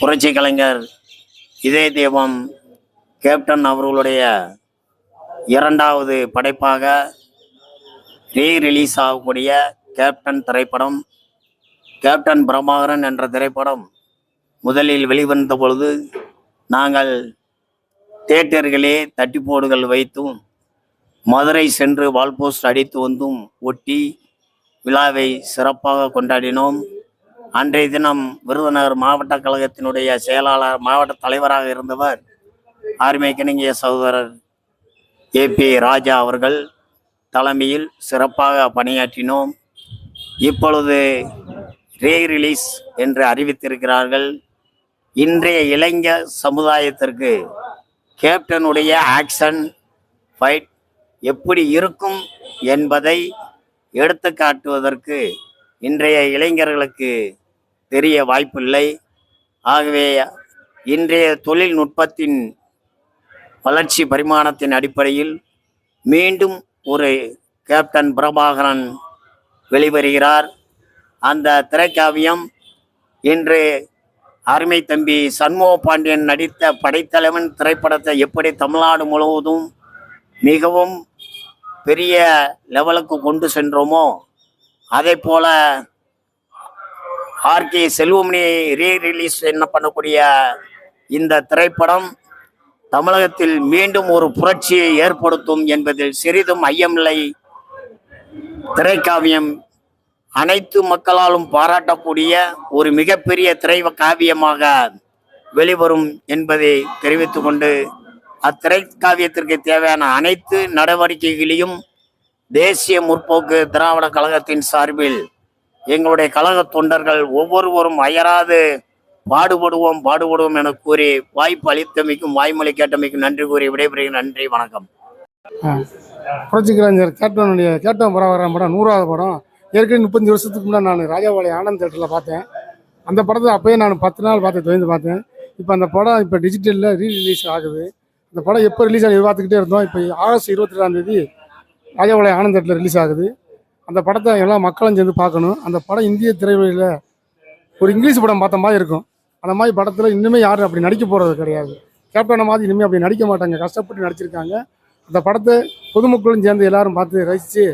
புரட்சி கலைஞர் இதய தெய்வம் கேப்டன் அவர்களுடைய இரண்டாவது படைப்பாக ரீ ரிலீஸ் ஆகக்கூடிய கேப்டன் திரைப்படம் கேப்டன் பிரபாகரன் என்ற திரைப்படம் முதலில் வெளிவந்த பொழுது நாங்கள் தேட்டர்களே தட்டிப்போடுகள் வைத்தும் மதுரை சென்று வால்போஸ்ட் அடித்து வந்தும் ஒட்டி விழாவை சிறப்பாக கொண்டாடினோம். அன்றைய தினம் விருதுநகர் மாவட்ட கழகத்தினுடைய செயலாளர் மாவட்ட தலைவராக இருந்தவர் ஆர்மிக்கணிங்கிய சகோதரர் ஏபி ராஜா அவர்கள் தலைமையில் சிறப்பாக பணியாற்றினோம். இப்பொழுது ரீ ரிலீஸ் என்று அறிவித்திருக்கிறார்கள். இன்றைய இளைஞர் சமுதாயத்திற்கு கேப்டனுடைய ஆக்ஷன் ஃபைட் எப்படி இருக்கும் என்பதை எடுத்து காட்டுவதற்கு இன்றைய இளைஞர்களுக்கு தெரிய வாய்ப்பில்லை. ஆகவே இன்றைய தொழில்நுட்பத்தின் வளர்ச்சி பரிமாணத்தின் அடிப்படையில் மீண்டும் ஒரு கேப்டன் பிரபாகரன் வெளிவருகிறார். அந்த திரைக்காவியம் இன்று அருமை தம்பி சண்முக பாண்டியன் நடித்த படைத்தலைவன் திரைப்படத்தை எப்படி தமிழ்நாடு முழுவதும் மிகவும் பெரிய லெவலுக்கு கொண்டு சென்றோமோ அதே போல ஆர்கே செல்வமணி ரீ ரிலீஸ் என்ன பண்ணக்கூடிய இந்த திரைப்படம் தமிழகத்தில் மீண்டும் ஒரு புரட்சியை ஏற்படுத்தும் என்பதில் சிறிதும் ஐயமில்லை. திரைக்காவியம் அனைத்து மக்களாலும் பாராட்டக்கூடிய ஒரு மிகப்பெரிய திரை காவியமாக வெளிவரும் என்பதை தெரிவித்து கொண்டு அத்திரை காவியத்திற்கு தேவையான அனைத்து நடவடிக்கைகளையும் தேசிய முற்போக்கு திராவிட கழகத்தின் சார்பில் எங்களுடைய கழக தொண்டர்கள் ஒவ்வொருவரும் அயராது பாடுபடுவோம் பாடுபடுவோம் என கூறி வாய்ப்பு அளித்தமைக்கும் வாய்மொழி கேட்டமைக்கும் நன்றி கூறி விடைபெறுகிறேன். நன்றி வணக்கம். புரட்சி கலைஞர் கேப்டனுடைய கேப்டன் பரவரம் படம் நூறாவது படம். ஏற்கனவே முப்பத்தஞ்சு வருஷத்துக்கு முன்னாடி நான் ராஜாவாளி ஆனந்த் தேட்டரில் பார்த்தேன். அந்த படத்தை அப்போயே நான் பத்து நாள் பார்த்து துவந்து பார்த்தேன். இப்போ அந்த படம் இப்போ டிஜிட்டலில் ரீ ரிலீஸ் ஆகுது. அந்த படம் எப்போ ரிலீஸ் ஆகி பார்த்துக்கிட்டே இருந்தோம். இப்போ ஆகஸ்ட் இருபத்தி ரெண்டாம் தேதி ராஜாவாளி ஆனந்த் தேட்டரில் ரிலீஸ் ஆகுது. அந்த படத்தை எல்லா மக்களும் சேர்ந்து பார்க்கணும். அந்த படம் இந்திய திரைவழியில் ஒரு இங்கிலீஷ் படம் பார்த்த மாதிரி இருக்கும். அந்த மாதிரி படத்தில் இன்னுமே யாரும் அப்படி நடிக்க போகிறது கிடையாது. கேப்டனை மாதிரி இனிமேல் அப்படி நடிக்க மாட்டாங்க. கஷ்டப்பட்டு நடிச்சிருக்காங்க. அந்த படத்தை பொதுமக்களும் சேர்ந்து எல்லாரும் பார்த்து ரசித்து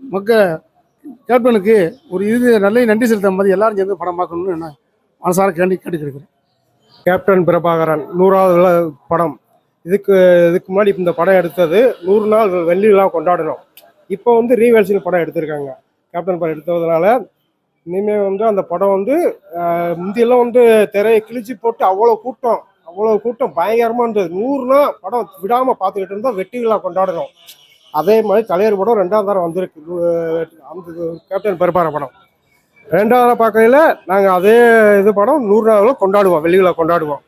மக்க கேப்டனுக்கு ஒரு இது நல்ல நன்றி செலுத்த மாதிரி எல்லாரும் சேர்ந்து படம் பார்க்கணும்னு நான் மனசார கேண்டி கேட்டுக்கிறேன் கேப்டன் பிரபாகரன் நூறாவது படம். இதுக்கு இதுக்கு முன்னாடி இந்த படம் எடுத்தது நூறு நாள் வெள்ளி விழா கொண்டாடணும் இப்போ வந்து ரீவேல்சில் படம் எடுத்திருக்காங்க. கேப்டன் படம் எடுத்ததுனால இனிமேல் வந்து அந்த படம் வந்து முந்தியெல்லாம் வந்து திரையை கிழிச்சு போட்டு அவ்வளோ கூட்டம் அவ்வளோ கூட்டம் பயங்கரமாக இருந்தது. நூறு நாள் படம் விடாமல் பார்த்துக்கிட்டு இருந்தால் வெட்டி விழா கொண்டாடணும் அதே மாதிரி தலைவர் படம் ரெண்டாவது தரம் வந்திருக்கு. அந்த கேப்டன் பெருப்பார படம். ரெண்டாவது பார்க்கையில் நாங்கள் அதே இது படம் நூறு நாளும் கொண்டாடுவோம் வெள்ளிகளை கொண்டாடுவோம்.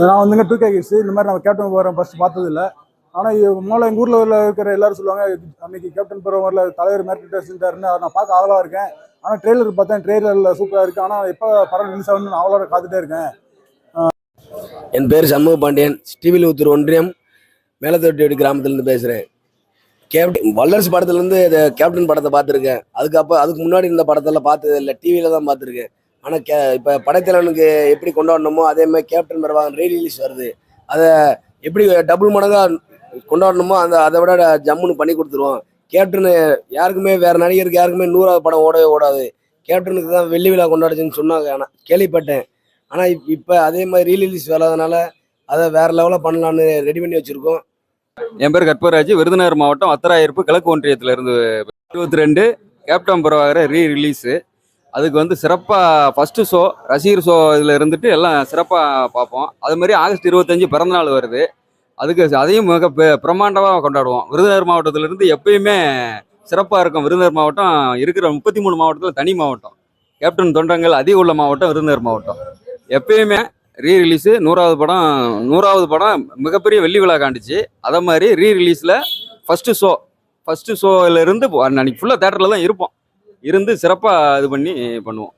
நான் வந்துங்க டூ கே கிட்ஸ் இந்த மாதிரி நம்ம கேப்டன் போகிறோம் ஃபஸ்ட் பார்த்ததில்ல. ஆனால் முதல்ல எங்கள் ஊரில் இருக்கிற எல்லாரும் சொல்லுவாங்க அன்னைக்கு கேப்டன் போகிறவரில் தலைவர் மேற்கிட்ட செஞ்சாருன்னு. அதை நான் பார்க்க ஆவலாக இருக்கேன். ஆனால் ட்ரெய்லர் பார்த்தேன். ட்ரெய்லரில் சூப்பராக இருக்குது ஆனால் எப்போ படம் ரிலீஸ் ஆகணும்னு நான் அவ்வளோ காத்துட்டே இருக்கேன். என் பேர் சண்முக பாண்டியன். ஸ்ரீவில்லிபுத்தூர் ஒன்றியம் மேலத்தொட்டியோடி கிராமத்துலேருந்து பேசுகிறேன் கேப்டன் வல்லரசு படத்துலேருந்து இந்த கேப்டன் படத்தை பார்த்துருக்கேன். அதுக்கப்புறம் அதுக்கு முன்னாடி இந்த படத்தெல்லாம் பார்த்தது இல்லை. டிவியில் தான் பார்த்துருக்கேன். ஆனால் கே இப்போ படைத்தலைவனுக்கு எப்படி கொண்டாடணுமோ அதே மாதிரி கேப்டன் பிரபாகரன் ரீ ரிலீஸ் வருது. அதை எப்படி டபுள் மடங்காக கொண்டாடணுமோ அந்த அதை விட ஜம்முன்னு பண்ணி கொடுத்துருவோம். கேப்டனு யாருக்குமே வேறு நடிகருக்கு யாருக்குமே நூறாவது படம் ஓடவே ஓடாது. கேப்டனுக்கு தான் வெள்ளி விழா கொண்டாடுச்சுன்னு சொன்னாங்க. ஆனால் கேள்விப்பட்டேன். ஆனால் இப் இப்போ அதே மாதிரி ரீலீஸ் வராதனால அதை வேற லெவலில் பண்ணலான்னு ரெடி பண்ணி வச்சுருக்கோம். என் பேர் கற்பராஜ். விருதுநகர் மாவட்டம் அத்தராயிருப்பு கிழக்கு ஒன்றியத்தில் இருந்து இருபத்தி ரெண்டு கேப்டன் பிரபாகர ரீ ரிலீஸு அதுக்கு வந்து சிறப்பாக ஃபஸ்ட்டு ஷோ ரசிகர் ஷோ இதில் இருந்துட்டு எல்லாம் சிறப்பாக பார்ப்போம். அது மாதிரி ஆகஸ்ட் இருபத்தஞ்சு பிறந்தநாள் வருது. அதுக்கு அதையும் மிக பெ- பிரம்மாண்டமாக கொண்டாடுவோம். விருதுநகர் மாவட்டத்திலிருந்து எப்பயுமே சிறப்பாக இருக்கும் விருதுநகர் மாவட்டம். இருக்கிற முப்பத்தி மூணு மாவட்டத்தில் தனி மாவட்டம். கேப்டன் தொண்டங்கள் அதிக உள்ள மாவட்டம் விருதுநகர் மாவட்டம். எப்பயுமே ரீ ரிலீஸு நூறாவது படம் நூறாவது படம் மிகப்பெரிய வெள்ளி விழா காண்டுச்சு அதை மாதிரி ரீ ரிலீஸில் ஃபஸ்ட்டு ஷோ ஃபஸ்ட்டு ஷோவிலேருந்து அன்னைக்கு ஃபுல்லாக தேட்டரில் தான் இருப்போம். இருந்து சிறப்பாக இது பண்ணி பண்ணுவோம்.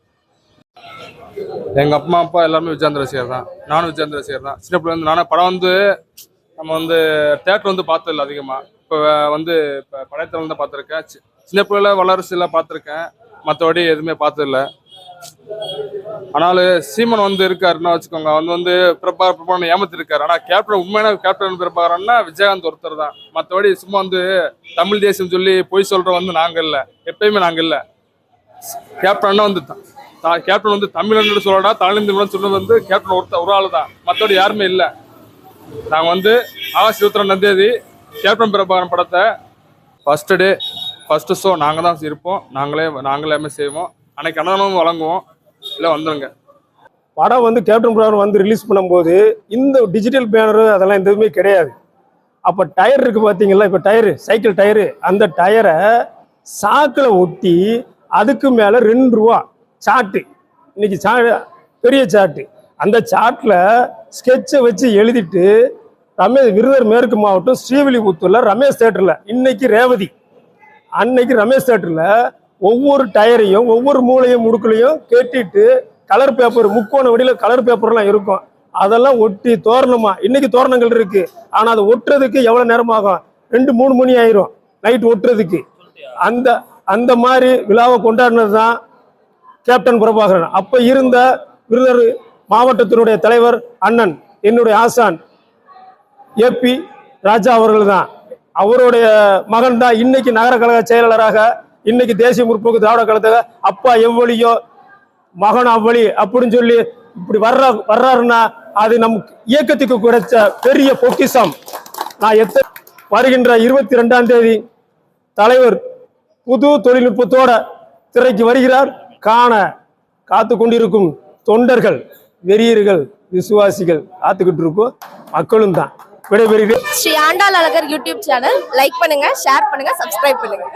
எங்கள் அப்பா அப்பா எல்லாமே விஜயாந்த ரசிகர் தான். நானும் விஜயாந்த ரசிகர் தான். சின்ன பிள்ளைங்க நானும் படம் வந்து நம்ம வந்து தேட்டர் வந்து பார்த்ததில்ல அதிகமாக இப்போ வந்து இப்போ படையத்தில் தான் பார்த்துருக்கேன். சி- சின்ன பிள்ளைல வளரசிலாம் பார்த்துருக்கேன். மற்றபடி எதுவுமே பார்த்ததில்ல. ஆனாலும் சீமன் வந்து இருக்காருன்னா வச்சுக்கோங்க. வந்து வந்து பிரபாகர் பிரபாகரன் ஏமாத்திருக்காரு. ஆனால் கேப்டன் உண்மையான கேப்டன் பிரபாகரன்னா விஜயகாந்த் ஒருத்தர் தான். மற்றபடி சும்மா வந்து தமிழ் தேசியம் சொல்லி பொய் சொல்கிற வந்து நாங்கள் இல்லை. எப்பயுமே நாங்கள் இல்லை. கேப்டன்னா வந்து கேப்டன் வந்து தமிழன்னு சொல்லடா தமிழ் சொல்றது வந்து கேப்டன் ஒருத்த ஒரு ஆள் தான் மற்றபடி யாருமே இல்லை. நாங்கள் வந்து ஆகஸ்ட் இருபத்தி ரெண்டாம் கேப்டன் பிரபாகரன் படத்தை ஃபஸ்ட்டு டே ஃபஸ்ட்டு ஷோ நாங்கள் தான் இருப்போம். நாங்களே நாங்களே செய்வோம். அன்னைக்கு அன்னதானமும் வழங்குவோம். இல்லை வந்துடுங்க படம் வந்து கேப்டன் பிரபாகரன் வந்து ரிலீஸ் பண்ணும்போது இந்த டிஜிட்டல் பேனர் அதெல்லாம் எதுவுமே கிடையாது. அப்போ டயர் இருக்குது பார்த்தீங்களா இப்போ டயரு சைக்கிள் டயரு. அந்த டயரை சாக்கில் ஒட்டி அதுக்கு மேலே ரெண்டு ரூபா சாட்டு இன்னைக்கு சா பெரிய சாட்டு அந்த சாட்டில் ஸ்கெட்சை வச்சு எழுதிட்டு ரமேஷ் விருதர் மேற்கு மாவட்டம் ஸ்ரீவில்லிபுத்தூர்ல ரமேஷ் தேட்டரில் இன்னைக்கு ரேவதி. அன்னைக்கு ரமேஷ் தேட்டரில் ஒவ்வொரு டயரையும் ஒவ்வொரு மூலையும் முடுக்குலையும் கெட்டிட்டு கலர் பேப்பர் முக்கோண வடியில் கலர் பேப்பர்லாம் இருக்கும். அதெல்லாம் ஒட்டி தோரணமா? இன்னைக்கு தோரணங்கள் இருக்கு. ஆனா அதை ஒட்டுறதுக்கு எவ்வளவு நேரம் ஆகும்? ரெண்டு மூணு மணி ஆயிரும். நைட் ஒட்டுறதுக்கு. அந்த அந்த மாதிரி விழாவை கொண்டாடினது தான் கேப்டன் பிரபாகரன். அப்ப இருந்த விருதர் மாவட்டத்தினுடைய தலைவர் அண்ணன் என்னுடைய ஆசான் ஏபி ராஜா அவர்கள் தான் அவருடைய மகன் தான் இன்னைக்கு நகர கழக செயலாளராக இன்னைக்கு தேசிய முற்போக்கு திராவிட கழகத்துக்கு அப்பா எவ்வளியோ மகன் அவ்வளி அப்படின்னு சொல்லி இப்படி வர்ற வர்றாருன்னா அது நம் இயக்கத்துக்கு கிடைச்ச பெரிய பொக்கிஷம். நான் எத்த வருகின்ற இருபத்தி ரெண்டாம் தேதி தலைவர் புது தொழில்நுட்பத்தோட திரைக்கு வருகிறார். காண காத்து கொண்டிருக்கும் தொண்டர்கள். வெறியர்கள் விசுவாசிகள் காத்துக்கிட்டு இருக்கோம் மக்களும் தான். விடைபெறுகிறேன். Sri Andal Azhagar YouTube channel. Like பண்ணுங்க ஷேர் பண்ணுங்க சப்ஸ்கிரைப் பண்ணுங்க.